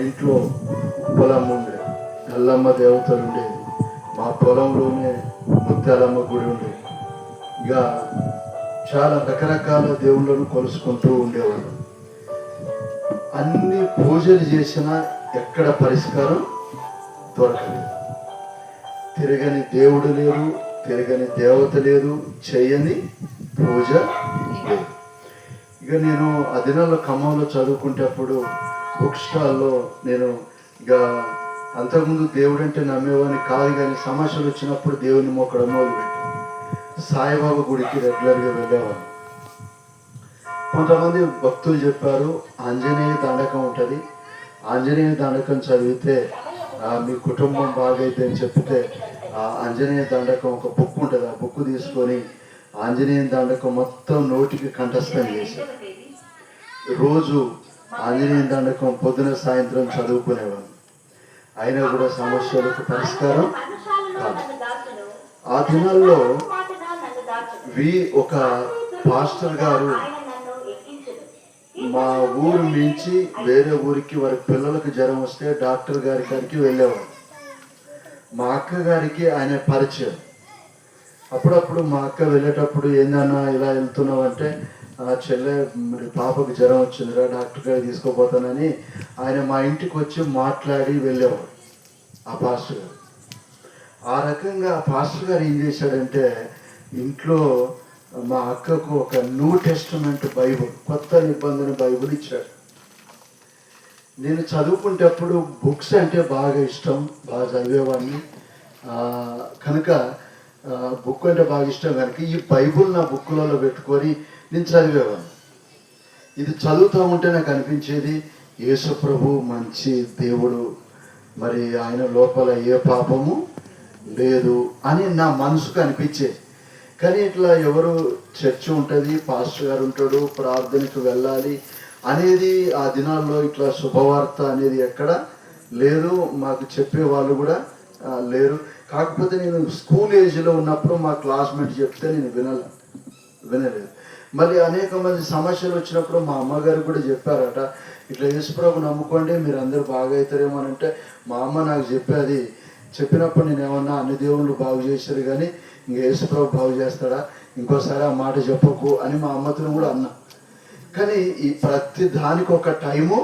ఇంట్లో పొలం ఉండే నల్లమ్మ దేవతలు ఉండేది మా పొలంలోనే ముత్యాలమ్మ గుడి ఉండేది ఇక చాలా రకరకాల దేవుళ్ళను కొలుసుకుంటూ ఉండేవాడు అన్ని పూజలు చేసినా ఎక్కడ పరిష్కారం దొరకలేదు. తిరగని దేవుడు లేరు తిరగని దేవత లేదు చేయని పూజ లేదు. ఇక నేను ఆ దినాల్లో ఖమ్మంలో చదువుకుంటేప్పుడు బుక్ స్టాల్లో నేను ఇక అంతకుముందు దేవుడు అంటే నమ్మేవాడిని కాదు కానీ సమస్యలు వచ్చినప్పుడు దేవుని మొదలు పెట్టాను సాయిబాబా గుడికి రెగ్యులర్గా వెళ్ళేవాడిని. కొంతమంది భక్తులు చెప్పారు ఆంజనేయ దండకం ఉంటుంది. ఆంజనేయ దండకం చదివితే మీ కుటుంబం బాగైతే అని చెప్తే ఆ ఆంజనేయ దండకం ఒక బుక్ ఉంటుంది. ఆ బుక్ తీసుకొని ఆంజనేయ దండకం మొత్తం నోటికి కంఠస్థం చేశారు. రోజు ఆంజనేయ దండకం పొద్దున సాయంత్రం చదువుకునేవాడు. అయినా కూడా సమస్యలకు పరిష్కారం కాదు. ఆ దినాల్లో వి ఒక పాస్టర్ గారు మా ఊరు నుంచి వేరే ఊరికి వారి పిల్లలకు జ్వరం వస్తే డాక్టర్ గారి గారికి వెళ్ళేవాడు. మా అక్క గారికి ఆయన పరిచయం. అప్పుడప్పుడు మా అక్క వెళ్ళేటప్పుడు ఏందన్నా ఇలా వెళ్తున్నావు అంటే ఆ చెల్లె మరి పాపకు జ్వరం వచ్చిందిరా డాక్టర్ గారు తీసుకోపోతానని ఆయన మా ఇంటికి వచ్చి మాట్లాడి వెళ్ళేవాడు ఆ పాస్టర్ గారు. ఆ రకంగా ఆ పాస్టర్ గారు ఏం చేశాడంటే ఇంట్లో మా అక్కకు ఒక న్యూ టెస్ట్మెంట్ బైబుల్ కొత్త నిబంధన బైబుల్ ఇచ్చాడు. నేను చదువుకునేటప్పుడు బుక్స్ అంటే బాగా ఇష్టం బాగా చదివేవాడిని. కనుక బుక్ అంటే బాగా ఇష్టం కనుక ఈ బైబుల్ నా బుక్లలో పెట్టుకొని నేను చదివేవాడిని. ఇది చదువుతూ ఉంటే నాకు అనిపించేది యేసుప్రభు మంచి దేవుడు. మరి ఆయన లోపల ఏ పాపము లేదు అని నా మనసుకు అనిపించేది. కానీ ఇట్లా ఎవరు చర్చ్ ఉంటుంది పాస్టర్ గారు ఉంటాడు ప్రార్థనకు వెళ్ళాలి అనేది ఆ దినాల్లో ఇట్లా శుభవార్త అనేది ఎక్కడ లేదు. మాకు చెప్పే వాళ్ళు కూడా లేరు. కాకపోతే నేను స్కూల్ ఏజ్లో ఉన్నప్పుడు మా క్లాస్మేట్ చెప్తే నేను వినలే వినలేదు. మళ్ళీ అనేక మంది సమస్యలు వచ్చినప్పుడు మా అమ్మగారు కూడా చెప్పారట ఇట్లా యేసుప్రభు నమ్ముకోండి మీరు అందరూ బాగా అవుతారేమో అని అంటే మా అమ్మ నాకు చెప్పేది చెప్పినప్పుడు నేను ఏమన్నా అన్ని దేవుళ్ళు బాగు చేశారు కానీ ఇంక యేసుప్రభు బాగు చేస్తాడా? ఇంకోసారి ఆ మాట చెప్పకు అని మా అమ్మతో కూడా అన్నా. కానీ ఈ ప్రతి దానికి ఒక టైము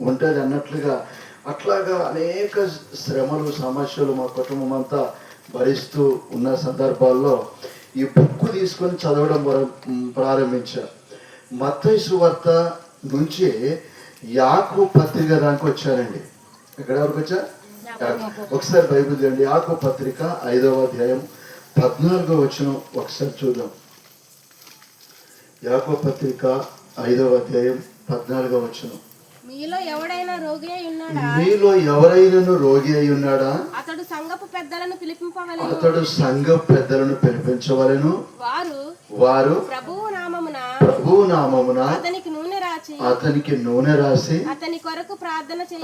ఉంటుంది అన్నట్లుగా అట్లాగా అనేక శ్రమలు సమస్యలు మా కుటుంబం అంతా భరిస్తూ ఉన్న సందర్భాల్లో ఈ బుక్ తీసుకొని చదవడం మొర- ప్రారంభించా మత్తయి సువార్త నుంచి యాకు పత్రిక దానికి వచ్చానండి ఎక్కడ వరకు వచ్చా. ఒకసారి బైబిల్ చేయండి యాకు పత్రిక ఐదవ అధ్యాయం పద్నాలుగో వచ్చిన ఒకసారి చూద్దాం. యాకో పత్రిక ఐదవ అధ్యాయం పద్నాలుగో వచ్చిన మీలో ఎవడైనా రోగి అయి ఉన్నాడా? మీలో ఎవరైనాను రోగి అయి ఉన్నాడా? పెద్దలను పిలిపింపవలెను. అతడు సంఘ పెద్దలను పిలిపించవలెను. వారు వారు ప్రభువు నామమున ప్రభు నామమున అతనికి నూనె రాచి అతనికి నూనె రాసి అతని కొరకు ప్రార్థన చేయ